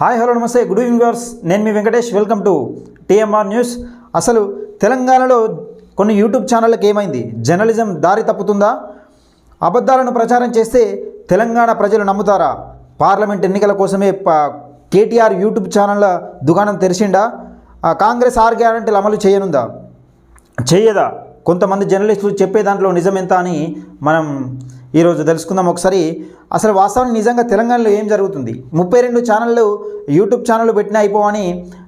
Hi hello నమస్తే good evening viewers. నేను మీ Venkatesh. Welcome to TMR news. అసలు తెలంగాణలో కొన్ని యూట్యూబ్ ఛానళ్ళకి ఏమైంది? జర్నలిజం దారి తప్పుతుందా? అబద్ధాలను ప్రచారం చేస్తే తెలంగాణ ప్రజలు నమ్ముతారా? పార్లమెంట్ ఎన్నికల కోసమే కేటీఆర్ యూట్యూబ్ ఛానళ్ళ దుకాణం తెరిచిండా? ఆ, కాంగ్రెస్ ఆర్ గ్యారంటీలు అమలు చేయనుందా? చేయదా? కొంతమంది జర్నలిస్టులు చెప్పే దాంట్లో నిజం ఎంత అని మనం ఈరోజు తెలుసుకుందాం. ఒకసారి అసలు వాస్తవానికి నిజంగా తెలంగాణలో ఏం జరుగుతుంది? ముప్పై రెండు ఛానళ్ళు యూట్యూబ్ ఛానళ్ళు పెట్టినా అయిపోవని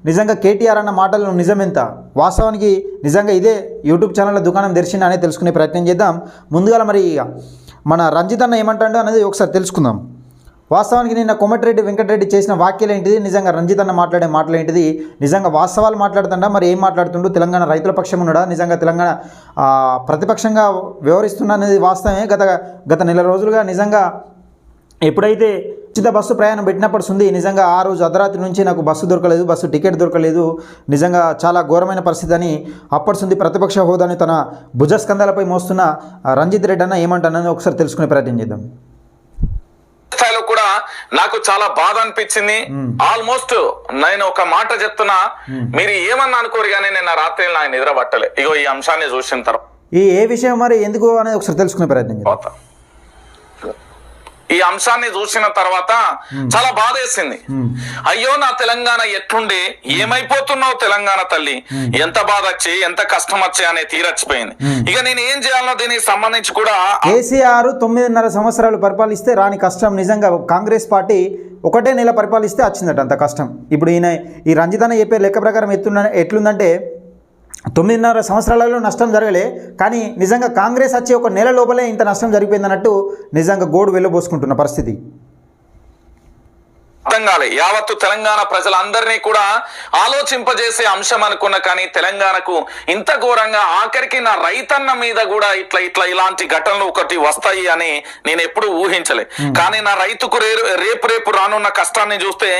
నిజంగా కేటీఆర్ అన్న మాటలు నిజమెంత? వాస్తవానికి నిజంగా ఇదే యూట్యూబ్ ఛానళ్ళ దుకాణం తెరిచిందా అనేది తెలుసుకునే ప్రయత్నం చేద్దాం. ముందుగా మరి మన రంజిత్ అన్న ఏమంటాడో అనేది ఒకసారి తెలుసుకుందాం. వాస్తవానికి నిన్న కోమటిరెడ్డి వెంకటరెడ్డి చేసిన వ్యాఖ్యలు ఏంటిది నిజంగా రంజిత్ అన్న మాట్లాడే మాట్లాడేంటిది నిజంగా వాస్తవాలు మాట్లాడుతుండా? మరి ఏం మాట్లాడుతుండో? తెలంగాణ రైతుల పక్షం ఉన్నాడా? నిజంగా తెలంగాణ ప్రతిపక్షంగా వ్యవహరిస్తున్నా అనేది వాస్తవమే. గత గత నెల రోజులుగా నిజంగా ఎప్పుడైతే ఉచిత బస్సు ప్రయాణం పెట్టినప్పుడు ఉంది నిజంగా ఆ రోజు అర్ధరాత్రి నుంచి నాకు బస్సు దొరకలేదు బస్సు టికెట్ దొరకలేదు. నిజంగా చాలా ఘోరమైన పరిస్థితి అని అప్పటి ఉంది ప్రతిపక్ష హోదాని తన భుజస్కంధాలపై మోస్తున్న రంజిత్ రెడ్డి అన్న ఏమంటానని ఒకసారి తెలుసుకునే ప్రయత్నం చేద్దాం. స్థాయిలో కూడా నాకు చాలా బాధ అనిపించింది. ఆల్మోస్ట్ నేను ఒక మాట చెప్తున్నా మీరు ఏమన్నా అనుకోరు కానీ నేను రాత్రి నాకు నిద్ర పట్టలే. ఇగో ఈ అంశాన్ని చూసిన తర్వాత. ఈ ఏ విషయం మరి ఎందుకు అనేది ఒకసారి తెలుసుకునే ప్రయత్నం ఈ అంశాన్ని చూసిన తర్వాత చాలా బాధ వేసింది అయ్యో నా తెలంగాణ ఎట్లుండే ఏమైపోతున్నావు తెలంగాణ తల్లి? ఎంత బాధ వచ్చి ఎంత కష్టం వచ్చి అనే తీరచ్చిపోయింది ఇక నేను ఏం చేయాలో దీనికి సంబంధించి కూడా కేసీఆర్ తొమ్మిదిన్నర సంవత్సరాలు పరిపాలిస్తే రాని కష్టం నిజంగా కాంగ్రెస్ పార్టీ ఒకటే నెల పరిపాలిస్తే వచ్చిందట అంత కష్టం. ఇప్పుడు ఈయన ఈ రంజిత్ చెప్పే లెక్క ప్రకారం ఎత్తున్న ఎట్లుందంటే తొమ్మిదిన్నర సంవత్సరాలలో నష్టం జరగలే కానీ నిజంగా కాంగ్రెస్ వచ్చి ఒక నెల లోపలే ఇంత నష్టం జరిగిపోయిందన్నట్టు నిజంగా గోడు వెళ్ళబోసుకుంటున్న పరిస్థితి. కాలే యావత్తు తెలంగాణ ప్రజలందరినీ కూడా ఆలోచింపజేసే అంశం అనుకున్న కానీ తెలంగాణకు ఇంత ఘోరంగా ఆఖరికి నా రైతన్న మీద కూడా ఇట్లా ఇట్లా ఇలాంటి ఘటనలు ఒకటి వస్తాయి అని నేను ఎప్పుడు ఊహించలే. కానీ నా రైతుకు రేపు రేపు రానున్న కష్టాన్ని చూస్తే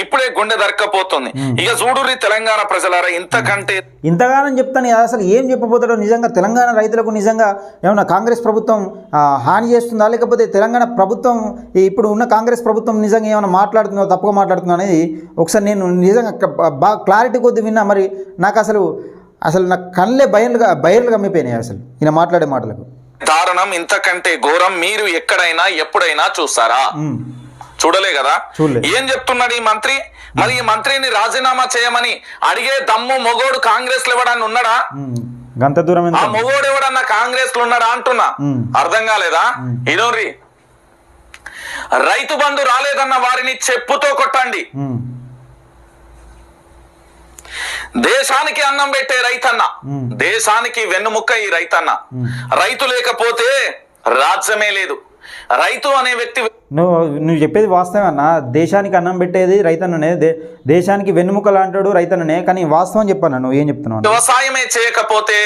ఇప్పుడే గుండె దరక్కపోతుంది. ఇక చూడుర్రి తెలంగాణ ప్రజలారా ఇంతకంటే ఇంతగానం చెప్తాను అసలు ఏం చెప్పబోతాడో నిజంగా తెలంగాణ రైతులకు నిజంగా ఏమన్నా కాంగ్రెస్ ప్రభుత్వం హాని చేస్తుందా? లేకపోతే తెలంగాణ ప్రభుత్వం ఇప్పుడు ఉన్న కాంగ్రెస్ ప్రభుత్వం నిజంగా ఏమైనా మాట్లాడుతుందో? తప్పుగా మాట్లాడుతుందో అనేది ఒకసారి నేను నిజంగా బాగా క్లారిటీ కొద్ది విన్నా మరి నాకు అసలు అసలు నా కళ్ళే బయలుగా బయలుగా కమ్మిపోయినాయి అసలు ఈయన మాట్లాడే మాటలకు. దారుణం ఇంతకంటే ఘోరం మీరు ఎక్కడైనా ఎప్పుడైనా చూస్తారా? చూడలే కదా. ఏం చెప్తున్నాడు ఈ మంత్రి? మరి ఈ మంత్రిని రాజీనామా చేయమని అడిగే దమ్ము మొగోడు కాంగ్రెస్లో ఎవడన్నా ఉన్నాడా? గంత దూరం ఆ మొగోడు ఎవడన్నా కాంగ్రెస్లో ఉన్నాడా అంటున్నా. అర్థం కాలేదా? ఇదోరి రైతు బంధు రాలేదన్న వారిని చెప్పుతో కొట్టండి. దేశానికి అన్నం పెట్టే రైతన్న. దేశానికి వెన్నుముక్క ఈ రైతన్న. రైతు లేకపోతే రాజ్యమే లేదు. రైతు అనే వ్యక్తి నువ్వు నువ్వు చెప్పేది వాస్తవం అన్న. దేశానికి అన్నం పెట్టేది రైతన్ననే. దే దేశానికి వెన్నుముక లాంటాడు రైతన్ననే. కానీ వాస్తవం చెప్పాను నువ్వు ఏం చెప్తున్నావు? వ్యవసాయమే చేయకపోతే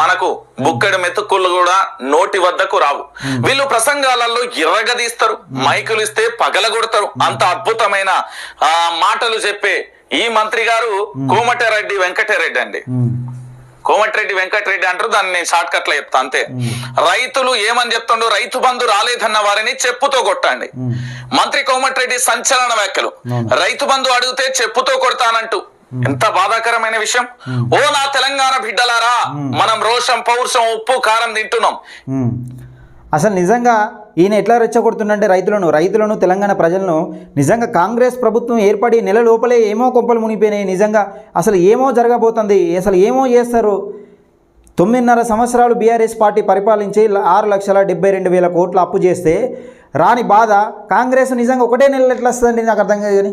మనకు బుక్కడి మెతుకులు కూడా నోటి వద్దకు రావు. వీళ్ళు ప్రసంగాలలో ఎర్రగదీస్తారు మైకులు ఇస్తే పగలగొడతారు. అంత అద్భుతమైన ఆ మాటలు చెప్పే ఈ మంత్రి గారు కోమటిరెడ్డి వెంకటరెడ్డి అండి. కోమటిరెడ్డి వెంకటరెడ్డి అంటారు దాన్ని నేను షార్ట్ కట్లో చెప్తా అంతే. రైతులు ఏమని చెప్తుండో రైతు బంధు రాలేదన్న వారిని చెప్పుతో కొట్టండి. మంత్రి కోమటిరెడ్డి సంచలన వ్యాఖ్యలు. రైతు బంధు అడిగితే చెప్పుతో కొడతానంటూ. ఎంత బాధాకరమైన విషయం. ఓ నా తెలంగాణ బిడ్డలారా మనం రోషం పౌరుషం ఉప్పు కారం తింటున్నాం. అసలు నిజంగా ఈయన ఎట్లా రెచ్చగొడుతుండంటే రైతులను రైతులను తెలంగాణ ప్రజలను నిజంగా కాంగ్రెస్ ప్రభుత్వం ఏర్పడి నెల లోపలే ఏమో కొంపలు మునిగిపోయినాయి. నిజంగా అసలు ఏమో జరగబోతుంది? అసలు ఏమో చేస్తారు? తొమ్మిదిన్నర సంవత్సరాలు బీఆర్ఎస్ పార్టీ పరిపాలించి ఆరు లక్షల డెబ్బై రెండు వేల కోట్లు అప్పు చేస్తే రాని బాధ కాంగ్రెస్ నిజంగా ఒకటే నెల ఎట్లా వస్తుందండి నాకు అర్థం కాదు కానీ?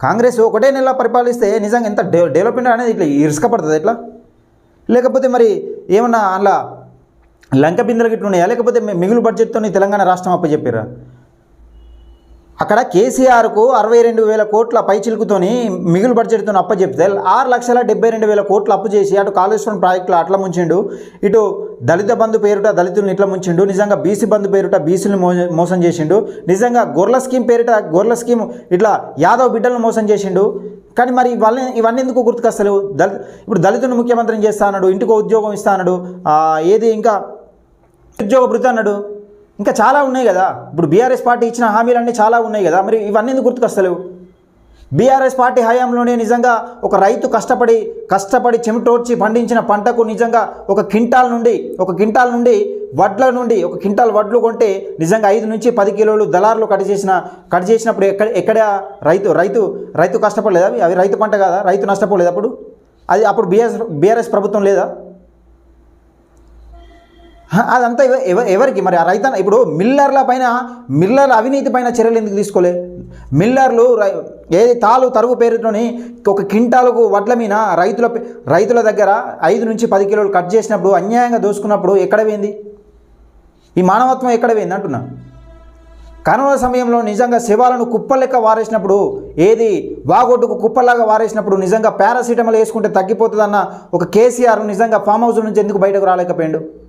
కాంగ్రెస్ ఒకటే నెల పరిపాలిస్తే నిజంగా ఎంత డెవలప్మెంట్ అనేది ఇట్లా ఇరుసుకపడుతుంది ఎట్లా? లేకపోతే మరి ఏమన్నా అలా లంక బిందెలు గిట్ల ఉన్నాయా? లేకపోతే మిగులు బడ్జెట్తో తెలంగాణ రాష్ట్రం అప్పచెప్పారా అక్కడ కేసీఆర్కు అరవై రెండు వేల కోట్ల పైచిలుకుతోని మిగులు బడ్జెట్తో అప్పచెప్తే ఆరు లక్షల డెబ్బై రెండు వేల కోట్లు అప్పు చేసి అటు కాళేశ్వరం ప్రాజెక్టులు అట్లా ముంచిండు ఇటు దళిత బంధు పేరుట దళితులను ఇట్లా ముంచిండు నిజంగా బీసీ బంధు పేరుట బీసీలను మో మోసం చేసిండు నిజంగా గొర్రెల స్కీమ్ పేరిట గొర్రెల స్కీమ్ ఇట్లా యాదవ్ బిడ్డలను మోసం చేసిండు. కానీ మరి ఇవన్నీ ఇవన్నీ ఎందుకు గుర్తుకొస్తలేవు? దళిత ఇప్పుడు దళితుని ముఖ్యమంత్రిని చేస్తా అన్నాడు? ఇంటికి ఉద్యోగం ఇస్తా అన్నాడు. ఏది ఇంకా ఉద్యోగ భృతి అన్నాడు. ఇంకా చాలా ఉన్నాయి కదా. ఇప్పుడు బీఆర్ఎస్ పార్టీ ఇచ్చిన హామీలన్నీ చాలా ఉన్నాయి కదా. మరి ఇవన్నీ ఎందుకు గుర్తుకొస్తలేవు? బీఆర్ఎస్ పార్టీ హయాంలోనే నిజంగా ఒక రైతు కష్టపడి కష్టపడి చెమటోడ్చి పండించిన పంటకు నిజంగా ఒక క్వింటాల్ నుండి ఒక క్వింటాల్ నుండి వడ్ల నుండి ఒక క్వింటాల్ వడ్లు కొంటే నిజంగా ఐదు నుంచి పది కిలోలు దళారులు కట్ చేసిన కట్ చేసినప్పుడు ఎక్కడ ఎక్కడ రైతు రైతు రైతు కష్టపడలేదా? అవి రైతు పంట కదా? రైతు నష్టపోలేదు అప్పుడు? అది అప్పుడు బీఆర్ఎస్ బీఆర్ఎస్ ప్రభుత్వం లేదా? అదంతా ఎవరికి? మరి ఆ రైతన్న ఇప్పుడు మిల్లర్ల పైన మిల్లర్ల అవినీతి పైన చర్యలు ఎందుకు తీసుకోలే? మిల్లర్లు రై- ఏది తాలు తరుగు పేరుతోని ఒక క్వింటాలకు వడ్ల మీద రైతుల రైతుల దగ్గర ఐదు నుంచి పది కిలోలు కట్ చేసినప్పుడు అన్యాయంగా దోసుకున్నప్పుడు ఎక్కడ పోయింది? ఈ మానవత్వం ఎక్కడ పోయింది అంటున్నా? కరోనా సమయంలో నిజంగా శవాలను కుప్పలెక్క వారేసినప్పుడు ఏది వాగొడ్డుకు కుప్పలాగా వారేసినప్పుడు నిజంగా పారాసిటమాల్ వేసుకుంటే తగ్గిపోతుందన్న ఒక కేసీఆర్ నిజంగా ఫామ్ హౌస్ నుంచి ఎందుకు బయటకు రాలేకపోయాడు?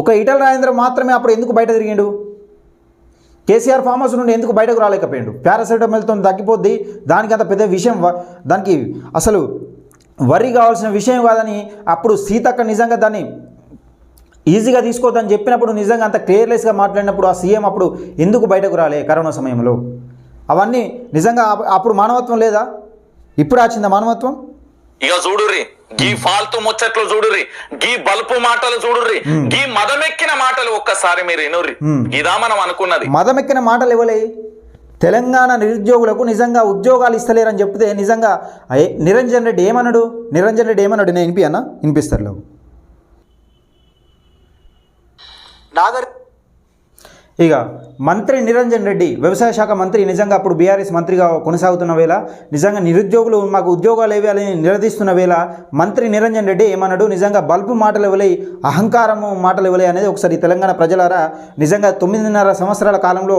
ఒక ఈటల రాజేంద్ర మాత్రమే అప్పుడు ఎందుకు బయట తిరిగిండు? కేసీఆర్ ఫామ్ హౌస్ నుండి ఎందుకు బయటకు రాలేకపోయాడు? పారాసిటమాల్తో తగ్గిపోద్ది దానికి అంత పెద్ద విషయం దానికి అసలు వరి కావాల్సిన విషయం కాదని అప్పుడు సీతక్క నిజంగా దాన్ని ఈజీగా తీసుకోవద్దని చెప్పినప్పుడు నిజంగా అంత క్లియర్లెస్గా మాట్లాడినప్పుడు ఆ సీఎం అప్పుడు ఎందుకు బయటకు రాలే కరోనా సమయంలో? అవన్నీ నిజంగా అప్పుడు మానవత్వం లేదా? ఇప్పుడు వచ్చిందా మానవత్వం? ఇక చూడుర్రి గీ ఫాల్తు ముచ్చట్లు చూడుర్రి గీ బల్పు మాటలు చూడుర్రి గీ మదమెక్కిన మాటలు ఒక్కసారి మీరు వినుర్రి. ఇదా మనం అనుకున్నది. మదమెక్కిన మాటలు ఇవ్వలే తెలంగాణ నిరుద్యోగులకు నిజంగా ఉద్యోగాలు ఇస్తలేరని చెప్తే నిజంగా నిరంజన్ రెడ్డి ఏమన్నాడు నిరంజన్ రెడ్డి ఏమన్నాడు నేను వినిపి అన్న? వినిపిస్తారు లేవు. నాగర్ ఇక మంత్రి నిరంజన్ రెడ్డి వ్యవసాయ శాఖ మంత్రి నిజంగా అప్పుడు బీఆర్ఎస్ మంత్రిగా కొనసాగుతున్న వేళ నిజంగా నిరుద్యోగులు మాకు ఉద్యోగాలు ఇవ్వాలని నిలదీస్తున్న వేళ మంత్రి నిరంజన్ రెడ్డి ఏమన్నాడు? నిజంగా బల్బు మాటలు ఇవ్వలే అహంకారము మాటలు ఇవ్వలే అనేది ఒకసారి తెలంగాణ ప్రజలారా నిజంగా తొమ్మిదిన్నర సంవత్సరాల కాలంలో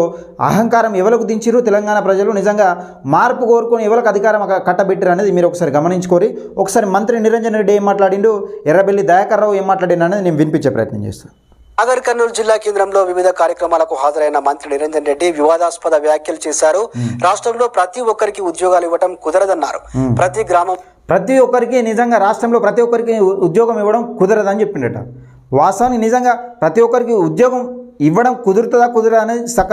అహంకారం ఎవరికి దించిరు తెలంగాణ ప్రజలు నిజంగా మార్పు కోరుకొని ఎవరికి అధికారం కట్టబెట్టారు అనేది మీరు ఒకసారి గమనించుకోరి. ఒకసారి మంత్రి నిరంజన్ రెడ్డి ఏం మాట్లాడిండు? ఎర్రబెల్లి దయాకర్రావు ఏం మాట్లాడిండు అనేది నేను వినిపించే ప్రయత్నం చేస్తాను నాగర్ కర్నూలు జిల్లా కేంద్రంలో వివిధ కార్యక్రమాలకు హాజరైన మంత్రి నిరంజన్ రెడ్డి వివాదాస్పద వ్యాఖ్యలు చేశారు. రాష్ట్రంలో ప్రతి ఒక్కరికి ఉద్యోగాలు ఇవ్వడం కుదరదన్నారు. ప్రతి గ్రామం ప్రతి ఒక్కరికి నిజంగా రాష్ట్రంలో ప్రతి ఒక్కరికి ఉద్యోగం ఇవ్వడం కుదరదని చెప్పిండట. వాస్తవానికి నిజంగా ప్రతి ఒక్కరికి ఉద్యోగం ఇవ్వడం కుదురుతుందా కుదరదా అనేది సక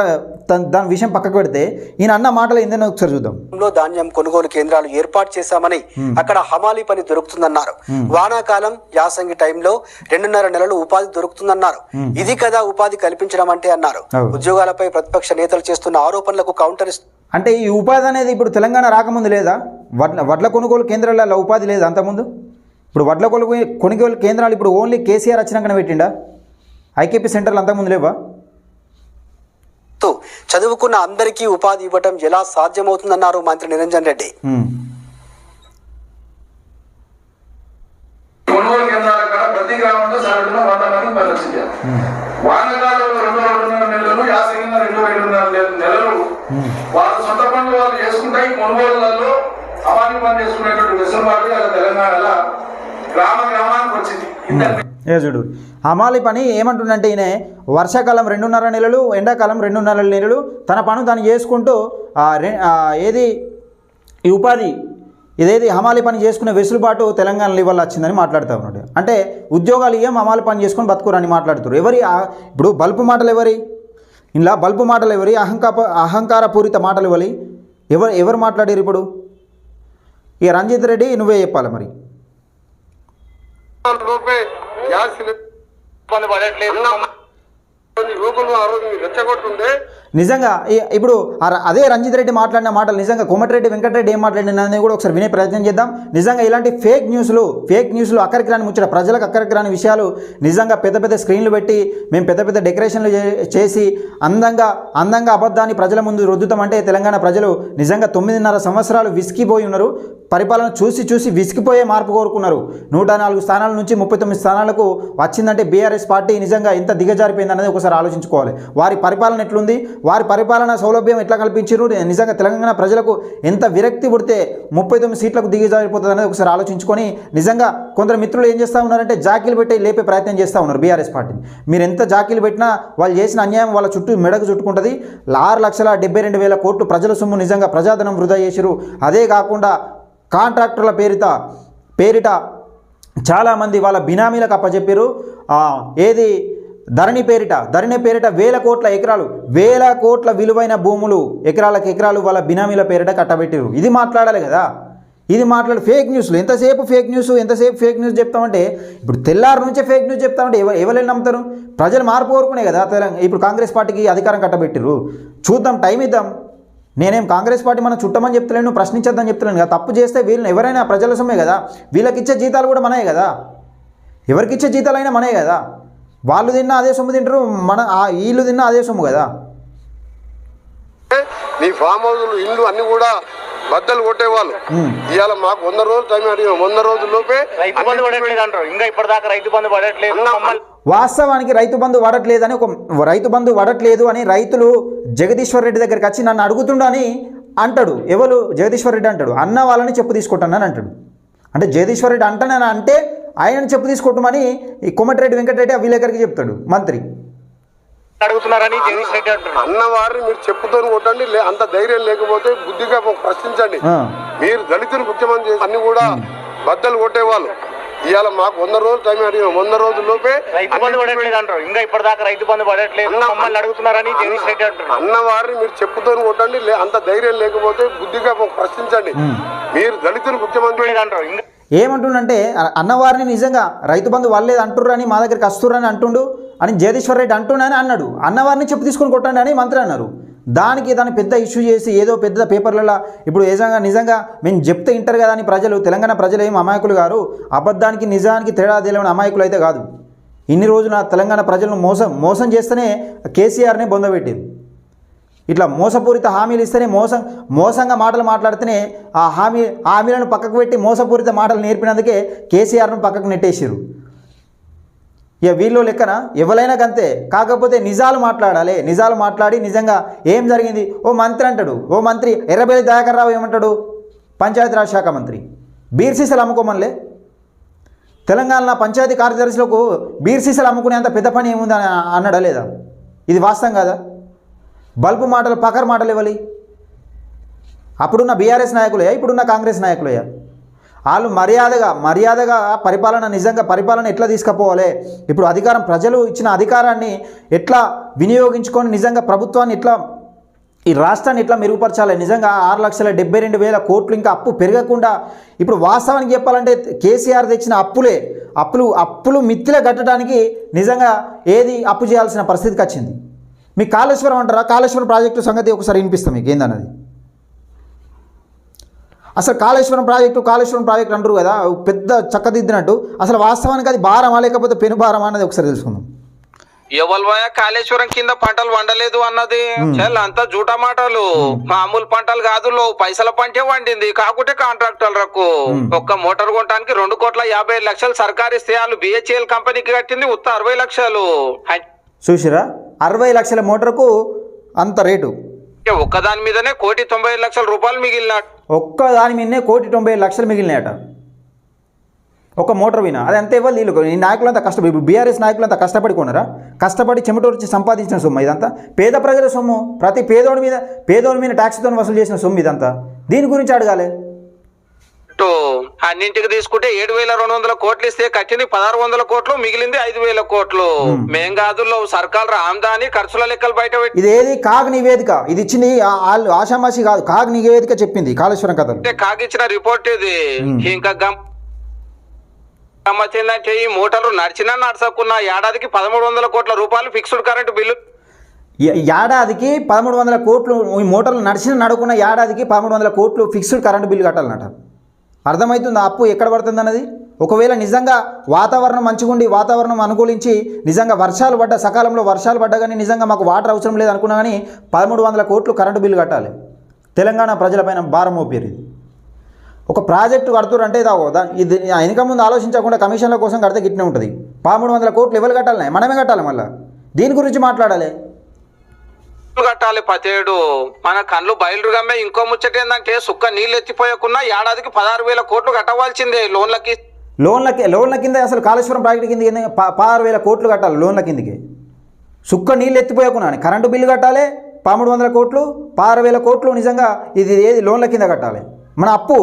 దాని విషయం పక్కకు పెడితే ఈయన అన్న మాటలు ఏందని ఒకసారి చూద్దాం. ధాన్యం కొనుగోలు కేంద్రాలు ఏర్పాటు చేశామని అక్కడ హమాలీ పని దొరుకుతుందన్నారు. వానాకాలం యాసంగి టైంలో రెండున్నర నెలలు ఉపాధి దొరుకుతుందన్నారు. ఇది కదా ఉపాధి కల్పించడం అంటే అన్నారు. ఉద్యోగాలపై ప్రతిపక్ష నేతలు చేస్తున్న ఆరోపణలకు కౌంటర్ అంటే ఈ ఉపాధి అనేది ఇప్పుడు తెలంగాణ రాకముందు లేదా? వడ్ల వడ్ల కొనుగోలు కేంద్రాలలో ఉపాధి లేదా అంతకుముందు? ఇప్పుడు వడ్ల కొనుగోలు కొనుగోలు కేంద్రాలు ఇప్పుడు ఓన్లీ కేసీఆర్ వచ్చినాకనే పెట్టిండా? ఐకేపీ సెంటర్లు అంతకుముందు లేవా? చదువుకున్న అందరికీ ఉపాధి ఇవ్వటం ఎలా సాధ్యమవుతుందన్నారు మంత్రి నిరంజన్ రెడ్డి. ఉమ్. కొనుగోలు కేంద్రాల కాడ ప్రతి గ్రామంలో సగటున వంద మంది పరిరక్షించారు వానకాలంలో రెండు రెండున్నర నెలలు యాసంగిన రెండు రెండున్నర నెల- నెలలు. వాళ్ళ సొంత పనులు వాళ్ళు చేసుకుంటే ఈ కొనుగోళ్ళలో అమాని పని చేసుకునేటువంటి వెసులుబాటు అలా తెలంగాణలో గ్రామ గ్రామానికి వచ్చింది. ఇంత ఏ చూడు హమాలి పని ఏమంటుండంటే ఈయన వర్షాకాలం రెండున్నర నెలలు ఎండాకాలం రెండున్నర నెలలు తన పను తను చేసుకుంటూ ఏది ఈ ఉపాధి ఇదేది హమాలి పని చేసుకునే వెసులుబాటు తెలంగాణలో ఇవాళ వచ్చిందని మాట్లాడుతూ ఉన్నాడు. అంటే ఉద్యోగాలు ఏం హమాలి పని చేసుకొని బతుకురని మాట్లాడుతారు. ఎవరి ఇప్పుడు బల్బు మాటలు ఎవరి? ఇలా బల్బు మాటలు ఎవరి? అహంకార అహంకారపూరిత మాటలు ఇవ్వాలి ఎవరు ఎవరు మాట్లాడారు ఇప్పుడు? ఇక రంజిత్ రెడ్డి నువ్వే చెప్పాలి మరి. పడట్లేదు కొన్ని యువకులు ఆ రోజు రెచ్చగొట్టుండే నిజంగా ఇప్పుడు అదే రంజిత్ రెడ్డి మాట్లాడిన మాటలు నిజంగా కోమటిరెడ్డి వెంకటరెడ్డి ఏం మాట్లాడినది కూడా ఒకసారి వినే ప్రయత్నం చేద్దాం. నిజంగా ఇలాంటి ఫేక్ న్యూస్లు ఫేక్ న్యూస్లు అక్కడికి రాని ముచ్చట ప్రజలకు అక్కడికి రాని విషయాలు నిజంగా పెద్ద పెద్ద స్క్రీన్లు పెట్టి మేము పెద్ద పెద్ద డెకరేషన్లు చే- చేసి అందంగా అందంగా అబద్ధాన్ని ప్రజల ముందు రుద్దుతామంటే తెలంగాణ ప్రజలు నిజంగా తొమ్మిదిన్నర సంవత్సరాలు విసిగిపోయి ఉన్నారు. పరిపాలన చూసి చూసి విసిగిపోయే మార్పు కోరుకున్నారు. నూట నాలుగు స్థానాల నుంచి ముప్పై తొమ్మిది స్థానాలకు వచ్చిందంటే బీఆర్ఎస్ పార్టీ నిజంగా ఎంత దిగజారిపోయింది అనేది ఒకసారి ఆలోచించుకోవాలి. వారి పరిపాలన ఎట్లుంది? వారి పరిపాలన సౌలభ్యం ఎట్లా కల్పించారు నిజంగా తెలంగాణ ప్రజలకు ఎంత విరక్తి పుడితే ముప్పై తొమ్మిది సీట్లకు దిగజారిపోతుంది అనేది ఒకసారి ఆలోచించుకొని నిజంగా కొందరు మిత్రులు ఏం చేస్తూ ఉన్నారంటే జాకీలు పెట్టి లేపే ప్రయత్నం చేస్తూ ఉన్నారు బీఆర్ఎస్ పార్టీని. మీరు ఎంత జాకీలు పెట్టినా వాళ్ళు చేసిన అన్యాయం వాళ్ళ చుట్టూ మెడకు చుట్టుకుంటుంది. ఆరు లక్షల డెబ్బై రెండు వేల కోట్లు ప్రజల సొమ్ము నిజంగా ప్రజాధనం వృధా చేసిరు అదే కాకుండా కాంట్రాక్టర్ల పేరిట పేరిట చాలామంది వాళ్ళ బినామీలకు అప్పచెప్పారు ఏది ధరణి పేరిట ధరణి పేరిట వేల కోట్ల ఎకరాలు వేల కోట్ల విలువైన భూములు ఎకరాలకు ఎకరాలు వాళ్ళ బినామీల పేరిట కట్టబెట్టారు ఇది మాట్లాడాలి కదా. ఇది మాట్లాడు ఫేక్ న్యూస్లు. ఎంతసేపు ఫేక్ న్యూస్ ఎంతసేపు ఫేక్ న్యూస్ చెప్తామంటే ఇప్పుడు తెల్లారి నుంచే ఫేక్ న్యూస్ చెప్తామంటే ఎవరు ఎవరు నమ్ముతారు? ప్రజలు మార్పు కోరుకునే కదా తెలంగాణ ఇప్పుడు కాంగ్రెస్ పార్టీకి అధికారం కట్టబెట్టారు చూద్దాం టైం ఇద్దాం. నేనేం కాంగ్రెస్ పార్టీ మనం చుట్టమని చెప్తలేను ప్రశ్నించద్దని చెప్తలేను కదా. తప్పు చేస్తే వీళ్ళని ఎవరైనా ప్రజల సొమ్మే కదా. వీళ్ళకి ఇచ్చే జీతాలు కూడా మనయే కదా. ఎవరికి ఇచ్చే జీతాలైనా మనయే కదా. వాళ్ళు తిన్నా అదే సొమ్ము తింటారు మన ఆ- వీళ్ళు తిన్నా అదే సొమ్ము కదా. నీ ఫామ్ హౌస్లు ఇల్లు అన్ని కూడా బద్దలు కొట్టేవాళ్ళు. ఇవాళ మాకు వంద రోజులు టైం అడిగాం వంద రోజుల లోపే రైతు బంధు పడట్లేదు అంటారు. ఇంకా ఇప్పటిదాకా రైతు బంధు పడట్లేదు. వాస్తవానికి రైతు బంధు వడట్లేదని ఒక రైతు బంధు వడట్లేదు అని రైతులు జగదీశ్వర్ రెడ్డి దగ్గరికి వచ్చి నన్ను అడుగుతుండు అని అంటాడు. ఎవరు? జగదీశ్వర్ రెడ్డి అంటాడు. అన్న వాళ్ళని చెప్పు తీసుకుంటానని అంటాడు. అంటే జగదీశ్వర్ రెడ్డి అంటానని అంటే ఆయనని చెప్పు తీసుకుంటామని ఈ కొమ్మటిరెడ్డి వెంకటరెడ్డి ఆ విలేకరికి చెప్తాడు. మంత్రి. అడుగుతున్నారని జగదీష్ రెడ్డి అంటున్నారు అన్న వారిని మీరు చెప్పుతో కొట్టండి లే- అంత ధైర్యం లేకపోతే బుద్ధిగా ప్రశ్నించండి. మీరు దళితులు ముఖ్యమంత్రి చేసి అన్ని కూడా బద్దలు కొట్టేవాళ్ళు. ఇవాళ మాకు వంద రోజులు టైం అడిగాం. వంద రోజుల లోపే రైతు బంధు పడట్లేదు అంటారు. ఇంకా ఇప్పటిదాకా రైతు బంధు పడట్లేదు. మమ్మల్ని అడుగుతున్నారని జగదీష్ రెడ్డి అంటున్నారు అన్న వారిని మీరు చెప్పుతో కొట్టండి లే- అంత ధైర్యం లేకపోతే బుద్ధిగా ప్రశ్నించండి. మీరు దళితులు ముఖ్యమంత్రి అంటారు. ఇంకా ఏమంటుండంటే అన్నవారిని నిజంగా రైతు బంధు వాళ్ళేది అంటుర్రు అని మా దగ్గరికి వస్తుర్రని అంటుండు? అని జగదీశ్వర్ రెడ్డి అంటున్నాని అన్నాడు. అన్నవారిని చెప్పు తీసుకొని కొట్టండి అని మంత్రి అన్నారు. దానికి దాన్ని పెద్ద ఇష్యూ చేసి ఏదో పెద్ద పేపర్లలో ఇప్పుడు నిజంగా నిజంగా మేము చెప్తే ఇంటారు కదా అని ప్రజలు తెలంగాణ ప్రజలు ఏం అమాయకులు గారు అబద్ధానికి నిజానికి తేడా తెలియని అమాయకులు అయితే కాదు. ఇన్ని రోజున తెలంగాణ ప్రజలను మోసం మోసం చేస్తేనే కేసీఆర్నే బొందబెట్టారు. ఇట్లా మోసపూరిత హామీలు ఇస్తేనే మోసం మోసంగా మాటలు మాట్లాడితేనే ఆ హామీ ఆ హామీలను పక్కకు పెట్టి మోసపూరిత మాటలు నేర్పినందుకే కేసీఆర్ను పక్కకు నెట్టేసారు ఇక వీళ్ళు లెక్కన ఎవరైనా అంతే కాకపోతే నిజాలు మాట్లాడాలి. నిజాలు మాట్లాడి నిజంగా ఏం జరిగింది? ఓ మంత్రి అంటాడు. ఓ మంత్రి ఎర్రబెల్లి దయాకర్ రావు ఏమంటాడు? పంచాయతీరాజ్ శాఖ మంత్రి. బీర్సీసలు అమ్ముకోమనిలే. తెలంగాణ పంచాయతీ కార్యదర్శులకు బీర్సీసలు అమ్ముకునేంత పెద్ద పని ఏముంది అని అన్నాడా లేదా? ఇది వాస్తవం కాదా? బల్బు మాటలు పకర్ మాటలు ఇవ్వాలి అప్పుడున్న బీఆర్ఎస్ నాయకులయ్యా ఇప్పుడున్న కాంగ్రెస్ నాయకులయ్యా? వాళ్ళు మర్యాదగా మర్యాదగా పరిపాలన నిజంగా పరిపాలన ఎట్లా తీసుకుపోవాలి? ఇప్పుడు అధికారం ప్రజలు ఇచ్చిన అధికారాన్ని ఎట్లా వినియోగించుకొని నిజంగా ప్రభుత్వాన్ని ఎట్లా ఈ రాష్ట్రాన్ని ఎట్లా మెరుగుపరచాలి? నిజంగా ఆరు లక్షల డెబ్బై రెండు వేల కోట్లు ఇంకా అప్పు పెరగకుండా ఇప్పుడు వాస్తవానికి చెప్పాలంటే కేసీఆర్ తెచ్చిన అప్పులే అప్పులు అప్పులు మిత్తిలో కట్టడానికి నిజంగా ఏది అప్పు చేయాల్సిన పరిస్థితికి వచ్చింది? మీకు కాళేశ్వరం అంటారా? కాళేశ్వరం ప్రాజెక్టు సంగతి ఒకసారి వినిపిస్తాం మీకు ఏందన్నది? అసలు కాళేశ్వరం ప్రాజెక్టు కాళేశ్వరం ప్రాజెక్టు అంటారు కదా పెద్ద చక్కదిద్దినట్టు. అసలు వాస్తవానికి అది భారమా లేకపోతే పెను భారమా అన్నది ఒకసారి తెలుసుకుందాం. ఎవల్వయ కాళేశ్వరం కింద పంటలు వండలేదు అన్నది. చెల్ అంతా జూటా మాటలు. మామూలు పంటలు కాదు లో పైసల పంటే వండింది. కాకుంటే కాంట్రాక్టర్లకు. ఒక్క మోటార్ కొనడానికి రెండు కోట్ల యాభై లక్షలు సర్కారు వాళ్ళు బిహెచ్ఎల్ కంపెనీకి కట్టింది ఉత్త అరవై లక్షలు. చూసిరా? అరవై లక్షల మోటార్కు అంత రేటు. ఒక్కదాని మీదనే కోటి తొంభై లక్షల రూపాయలు మిగిలినట్టు ఒక్క దాని మీదనే కోటి తొంభై లక్షలు మిగిలినాయట. ఒక మోటార్ వినా అది అంతే ఇవ్వాలి వీళ్ళు ఈ నాయకులంతా కష్టపడి ఇప్పుడు బీఆర్ఎస్ నాయకులంతా కష్టపడి కొనరా కష్టపడి చెమటోర్చి సంపాదించిన సొమ్ము ఇదంతా? పేద ప్రజల సొమ్ము ప్రతి పేదోడి మీద పేదోడి మీద ట్యాక్స్తో వసూలు చేసిన సొమ్ము ఇదంతా? దీని గురించి అడగాలి. అన్నింటికి తీసుకుంటే ఏడు వేల రెండు వందల కోట్లు ఇస్తే కట్టింది పదహారు వందల కోట్లు మిగిలింది ఐదు వేల కోట్లు. మేం కాదుల్లో సర్కారు ఆమ్దాని ఖర్చుల లెక్కలు బయట పెట్టి ఇది ఏది? కాగ్ నివేదిక. ఇది ఇచ్చింది వాళ్ళు ఆషామాషి కాదు. కాగ్ నివేదిక చెప్పింది కాళేశ్వరం కథలు. అంటే కాగిచ్చిన రిపోర్ట్ ఇది. ఇంకా గమ్ గమ్మత్ ఈ మోటార్లు నడిచినా నడసకున్నా ఏడాదికి పదమూడు వందల కోట్ల రూపాయలు ఫిక్స్డ్ కరెంట్ బిల్లు. ఏడాదికి పదమూడు వందల కోట్లు ఈ మోటార్లు నడిచిన నడుకున్న ఏడాదికి పదమూడు వందల కోట్లు ఫిక్స్డ్ కరెంటు బిల్లు కట్టాలన్నట. అర్థమవుతుంది? ఆ అప్పు ఎక్కడ పడుతుంది అన్నది ఒకవేళ నిజంగా వాతావరణం మంచిగుండి వాతావరణం అనుకూలించి నిజంగా వర్షాలు పడ్డ సకాలంలో వర్షాలు పడ్డా కానీ నిజంగా మాకు వాటర్ అవసరం లేదు అనుకున్నా కానీ పదమూడు వందల కోట్లు కరెంటు బిల్లు కట్టాలి. తెలంగాణ ప్రజలపైన భారం మోపేరు ఇది ఒక ప్రాజెక్టు కడుతురంటే ఇదా దా- ఇది వెనక ముందు ఆలోచించకుండా కమిషన్ల కోసం కడితే గిట్నే ఉంటుంది. పదమూడు వందల కోట్లు ఎవరు కట్టాలి మనమే కట్టాలి మళ్ళీ. దీని గురించి మాట్లాడాలి. కట్టాలి పతేడు మన కళ్ళు బయలుగామే ఇంకో ముచ్చట ఏంటంటే సుక్క నీళ్ళు ఎత్తిపోయకున్నా ఏడాదికి పదహారు వేల కోట్లు కట్టవలసిందే లోన్లకి. లోన్లకి లోన్ల కింద అసలు కాళేశ్వరం ప్రాజెక్టు కింద పదహారు వేల కోట్లు కట్టాలి లోన్ల కిందకి. సుక్క నీళ్ళు ఎత్తిపోయకున్నా కరెంటు బిల్లు కట్టాలి పదమూడు వందల కోట్లు పదహారు వేల కోట్లు నిజంగా ఇది ఏది లోన్ల కింద కట్టాలి? మన అప్పు.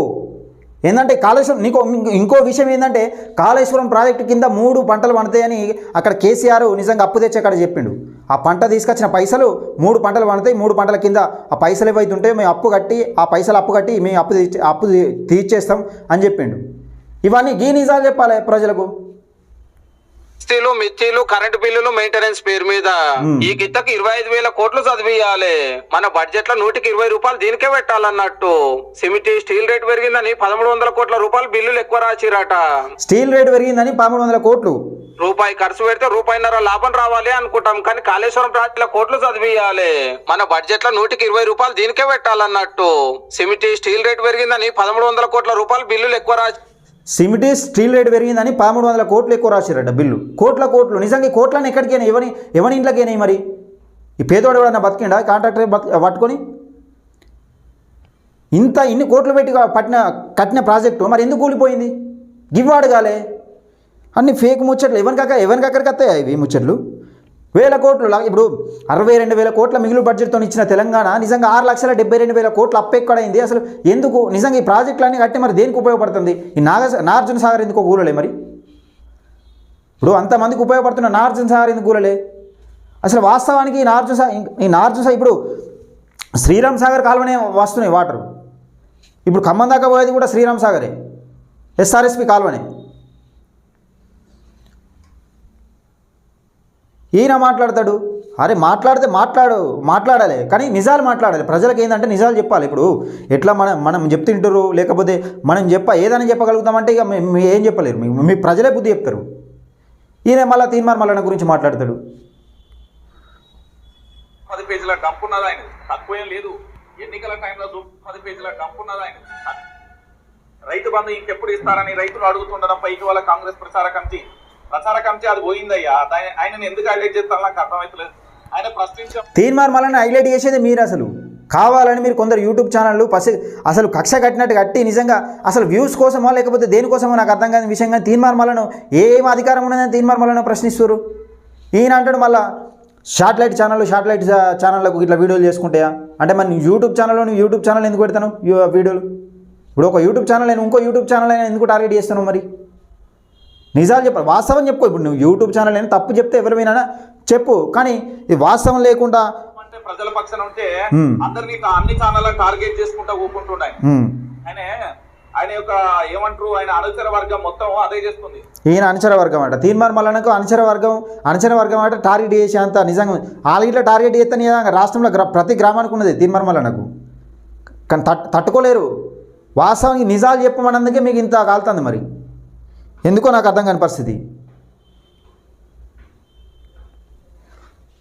ఏంటంటే కాళేశ్వరం నీకు ఇంకో విషయం ఏంటంటే కాళేశ్వరం ప్రాజెక్టు కింద మూడు పంటలు పండుతాయని అక్కడ కేసీఆర్ నిజంగా అప్పు తెచ్చి అక్కడ చెప్పిండు. ఆ పంట తీసుకొచ్చిన పైసలు మూడు పంటలు పండుతాయి మూడు పంటల కింద. ఆ పైసలు ఏవైతే ఉంటాయో మేము అప్పు కట్టి ఆ పైసలు అప్పు కట్టి మేము అప్పు తీర్చే- అప్పు తీ- తీర్చేస్తాం అని చెప్పిండు. ఇవన్నీ గీ నిజాలు చెప్పాలి ప్రజలకు. ఎస్టీలు మిర్చీలు కరెంటు బిల్లులు మెయింటెనెన్స్ పేరు మీద. ఈ గిత్తకి ఇరవై ఐదు వేల కోట్లు చదివియాలి మన బడ్జెట్లో నూటికి ఇరవై రూపాయలు దీనికే పెట్టాలన్నట్టు. సిమిటి స్టీల్ రేట్ పెరిగిందని పదమూడు వందల కోట్ల రూపాయలు బిల్లులు ఎక్కువ రాచిరట స్టీల్ రేట్ పెరిగిందని పదమూడు వందల కోట్లు. రూపాయి ఖర్చు పెడితే రూపాయిన్నర లాభం రావాలి అనుకుంటాం కానీ కాళేశ్వరం ప్రాజెక్టుల కోట్లు చదివియాలి మన బడ్జెట్లో నూటికి ఇరవై రూపాయలు దీనికే పెట్టాలన్నట్టు. సిమిటి స్టీల్ రేట్ పెరిగిందని పదమూడు వందల కోట్ల రూపాయలు బిల్లులు ఎక్కువ రాచి సిమిటీ స్టీల్ రేట్ పెరిగిందని పదమూడు వందల కోట్లు ఎక్కువ రాసిరట బిల్లు. కోట్ల కోట్లు. నిజంగా ఈ కోట్లని ఎక్కడికైనా ఎవని ఎవని ఇంట్లోకైనాయి మరి? ఈ పేదోడు ఎవడన్నా బతికిండా? కాంట్రాక్టర్ బతి పట్టుకొని? ఇంత ఇన్ని కోట్లు పెట్టి పట్టిన కట్టిన ప్రాజెక్టు మరి ఎందుకు కూలిపోయింది? గివ్ కాలే అన్ని ఫేక్ ముచ్చట్లు. ఎవరికక్క ఎవరికక్కడికి వస్తాయి ఇవి ముచ్చట్లు? వేల కోట్లు ఇప్పుడు అరవై రెండు వేల కోట్ల మిగులు బడ్జెట్తో ఇచ్చిన తెలంగాణ నిజంగా ఆరు లక్షల డెబ్బై రెండు వేల కోట్ల అప్పెక్కడైంది. అసలు ఎందుకు? నిజంగా ఈ ప్రాజెక్టులన్నీ కట్టి మరి దేనికి ఉపయోగపడుతుంది? ఈ నాగ నాగార్జున సాగర్ ఎందుకు కూలలే మరి? ఇప్పుడు అంతమందికి ఉపయోగపడుతున్న నాగార్జున సాగర్ ఎందుకు కూలలే అసలు వాస్తవానికి ఈ నాగార్జున సాగర్ ఈ నాగార్జున సాగర్ ఇప్పుడు శ్రీరామ్ సాగర్ కాలువనే వస్తున్నాయి వాటర్. ఇప్పుడు ఖమ్మం దాకా పోయేది కూడా శ్రీరామ్ సాగరే. ఎస్ఆర్ఎస్పి కాలువనే. ఈయన మాట్లాడతాడు? అరే మాట్లాడితే మాట్లాడు మాట్లాడాలి. కానీ నిజాలు మాట్లాడాలి. ప్రజలకు ఏంటంటే నిజాలు చెప్పాలి. ఇప్పుడు ఎట్లా మనం మనం చెప్తుంటారు? లేకపోతే మనం చెప్ప ఏదైనా చెప్పగలుగుతామంటే ఇక మేము ఏం చెప్పలేరు. మీ ప్రజలే బుద్ధి చెప్తారు. ఈయన మళ్ళీ తీర్మార్ మల్లన గురించి మాట్లాడతాడు. పది పేజీల డంప్ ఉన్నది ఆయన తక్కువేం లేదు. ఎన్నికల టైంలో పది పేజీల డంప్ ఉన్నది ఆయన రైతు బంధు ఇంకెప్పుడు ఇస్తారని రైతులు అడుగుతుండబ్బాయి వాళ్ళ కాంగ్రెస్ ప్రచార కమిటీ ప్రచార కమిటీ అది పోయిందయ్యా. దాని ఎందుకు హైలైట్ చేస్తారు? నాకు అర్థమవుతలేదు ఆయన ప్రశ్నించ తీర్మార్ మళ్ళీ హైలైట్ చేసేది మీరు అసలు. కావాలని మీరు కొందరు యూట్యూబ్ ఛానళ్ళు పసి అసలు కక్ష కట్టినట్టు కట్టి నిజంగా అసలు వ్యూస్ కోసమో లేకపోతే దేనికోసమో నాకు అర్థం కాని విషయంగా తీర్మార్మలను తీన్మార్ ఏం అధికారం ఉన్నదని తీర్మార్మలను ప్రశ్నిస్తారు ఈయన అంటాడు మళ్ళా షార్ట్లైట్ ఛానల్ శాటిలైట్ ఛానళ్ళకు ఇట్లా వీడియోలు చేసుకుంటాయా? అంటే మన యూట్యూబ్ ఛానల్లో నువ్వు యూట్యూబ్ ఛానల్ ఎందుకు పెడతాను? యూ- వీడియోలు ఇప్పుడు ఒక యూట్యూబ్ ఛానల్ నేను ఇంకో యూట్యూబ్ ఛానల్ అయినా ఎందుకు టార్గెట్ చేస్తాను మరి? నిజాలు చెప్పాలి వాస్తవం చెప్పుకో. ఇప్పుడు నువ్వు యూట్యూబ్ ఛానల్ అయినా తప్పు చెప్తే ఎవరు వినా చెప్పు. కానీ ఇది వాస్తవం లేకుండా అంటే ప్రజల పక్షాన ఉంటే. అందరినీ అన్ని ఛానళ్ళ టార్గెట్ చేసుకుంటా ఊపుకుంటున్నాయి ఆయన ఆయన యొక్క ఏమంటారు? ఆయన అనుచర వర్గం మొత్తం అదే చేస్తుంది. ఈయన అనుచర వర్గం అంట. తీన్మార్ మల్లనకు అనుచర వర్గం అనుచర వర్గం అంటే టార్గెట్ చేసే అంత నిజంగా ఇట్లా టార్గెట్ చేస్తే నిజంగా రాష్ట్రంలో ప్రతి గ్రామానికి ఉన్నది తీన్మార్ మల్లనకు కానీ తట్ తట్టుకోలేరు. వాస్తవానికి నిజాలు చెప్పమన్నందుకే మీకు ఇంత కాలుతుంది మరి. ఎందుకో నాకు అర్థం కాని పరిస్థితి.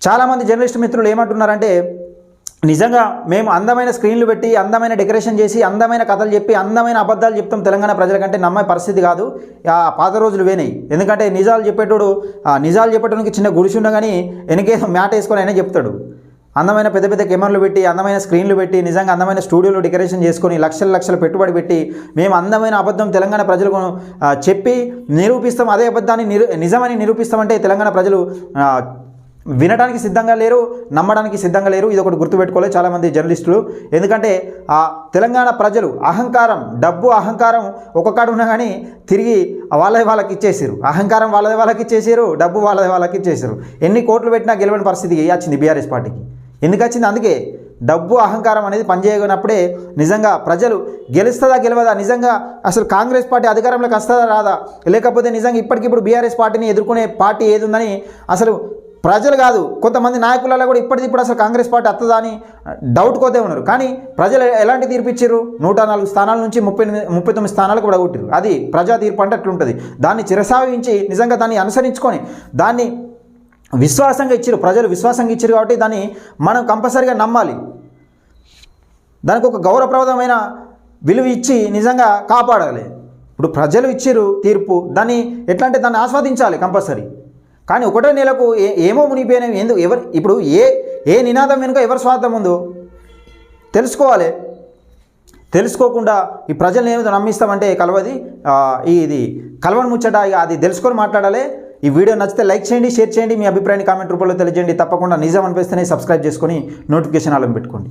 చాలామంది జర్నలిస్ట్ మిత్రులు ఏమంటున్నారంటే నిజంగా మేము అందమైన స్క్రీన్లు పెట్టి అందమైన డెకరేషన్ చేసి అందమైన కథలు చెప్పి అందమైన అబద్ధాలు చెప్తాం తెలంగాణ ప్రజలకంటే నమ్మే పరిస్థితి కాదు. ఆ పాత రోజులు వేనాయి ఎందుకంటే నిజాలు చెప్పేటోడు ఆ నిజాలు చెప్పేటోనికి చిన్న గుడిసి ఉండగాని వెనకేదో మ్యాట్ వేసుకొని అయినా చెప్తాడు. అందమైన పెద్ద పెద్ద కెమెరాలు పెట్టి అందమైన స్క్రీన్లు పెట్టి నిజంగా అందమైన స్టూడియోలు డెకరేషన్ చేసుకొని లక్షల లక్షల పెట్టుబడి పెట్టి మేము అందమైన అబద్ధం తెలంగాణ ప్రజలకు చెప్పి నిరూపిస్తాం. అదే అబద్ధాన్ని నిరు నిజమని నిరూపిస్తామంటే తెలంగాణ ప్రజలు వినడానికి సిద్ధంగా లేరు నమ్మడానికి సిద్ధంగా లేరు. ఇది ఒకటి గుర్తుపెట్టుకోవాలి. చాలామంది జర్నలిస్టులు. ఎందుకంటే ఆ తెలంగాణ ప్రజలు అహంకారం డబ్బు అహంకారం ఒక్కొక్కడు ఉన్నా కానీ తిరిగి వాళ్ళ వాళ్ళకి ఇచ్చేసారు అహంకారం వాళ్ళది వాళ్ళకి ఇచ్చేసారు డబ్బు వాళ్ళది వాళ్ళకి ఇచ్చేసారు ఎన్ని కోట్లు పెట్టినా గెలవని పరిస్థితి వచ్చింది బీఆర్ఎస్ పార్టీకి? ఎందుకు వచ్చింది అందుకే డబ్బు అహంకారం అనేది పనిచేయనప్పుడే నిజంగా ప్రజలు గెలుస్తుందా గెలవదా? నిజంగా అసలు కాంగ్రెస్ పార్టీ అధికారంలోకి వస్తుందా రాదా? లేకపోతే నిజంగా ఇప్పటికిప్పుడు బీఆర్ఎస్ పార్టీని ఎదుర్కొనే పార్టీ ఏది ఉందని అసలు ప్రజలు కాదు కొంతమంది నాయకులలో కూడా ఇప్పటికిప్పుడు అసలు కాంగ్రెస్ పార్టీ వస్తుందా అని డౌట్ కోతే ఉన్నారు. కానీ ప్రజలు ఎలాంటి తీర్పు ఇచ్చారు నూట నాలుగు స్థానాల నుంచి ముప్పై ముప్పై తొమ్మిది స్థానాలకు కూడా కొట్టారు అది ప్రజా తీర్పు అంటే అట్లుంటుంది. దాన్ని చిరసావించి నిజంగా దాన్ని అనుసరించుకొని దాన్ని విశ్వాసంగా ఇచ్చారు. ప్రజలు విశ్వాసంగా ఇచ్చారు కాబట్టి దాన్ని మనం కంపల్సరీగా నమ్మాలి. దానికి ఒక గౌరవప్రదమైన విలువ ఇచ్చి నిజంగా కాపాడాలి. ఇప్పుడు ప్రజలు ఇచ్చిర్రు తీర్పు దాన్ని ఎట్లా అంటే దాన్ని ఆస్వాదించాలి కంపల్సరీ. కానీ ఒకటో నెలకు ఏ ఏమో మునిగిపోయినవి ఎందుకు ఎవరు ఇప్పుడు ఏ ఏ నినాదం వెనుక ఎవరి స్వార్థం ఉందో తెలుసుకోవాలి. తెలుసుకోకుండా ఈ ప్రజల్ని ఏదో నమ్మిస్తామంటే కలవది ఇది కలవని ముచ్చట ఇక అది తెలుసుకొని మాట్లాడాలి. ఈ వీడియో నచ్చితే లైక్ చేయండి షేర్ చేయండి మీ అభిప్రాయాన్ని కామెంట్ రూపంలో తెలియజేయండి. తప్పకుండా నిజం అనిపిస్తేనే సబ్స్క్రైబ్ చేసుకొని నోటిఫికేషన్ ఆలం పెట్టుకోండి.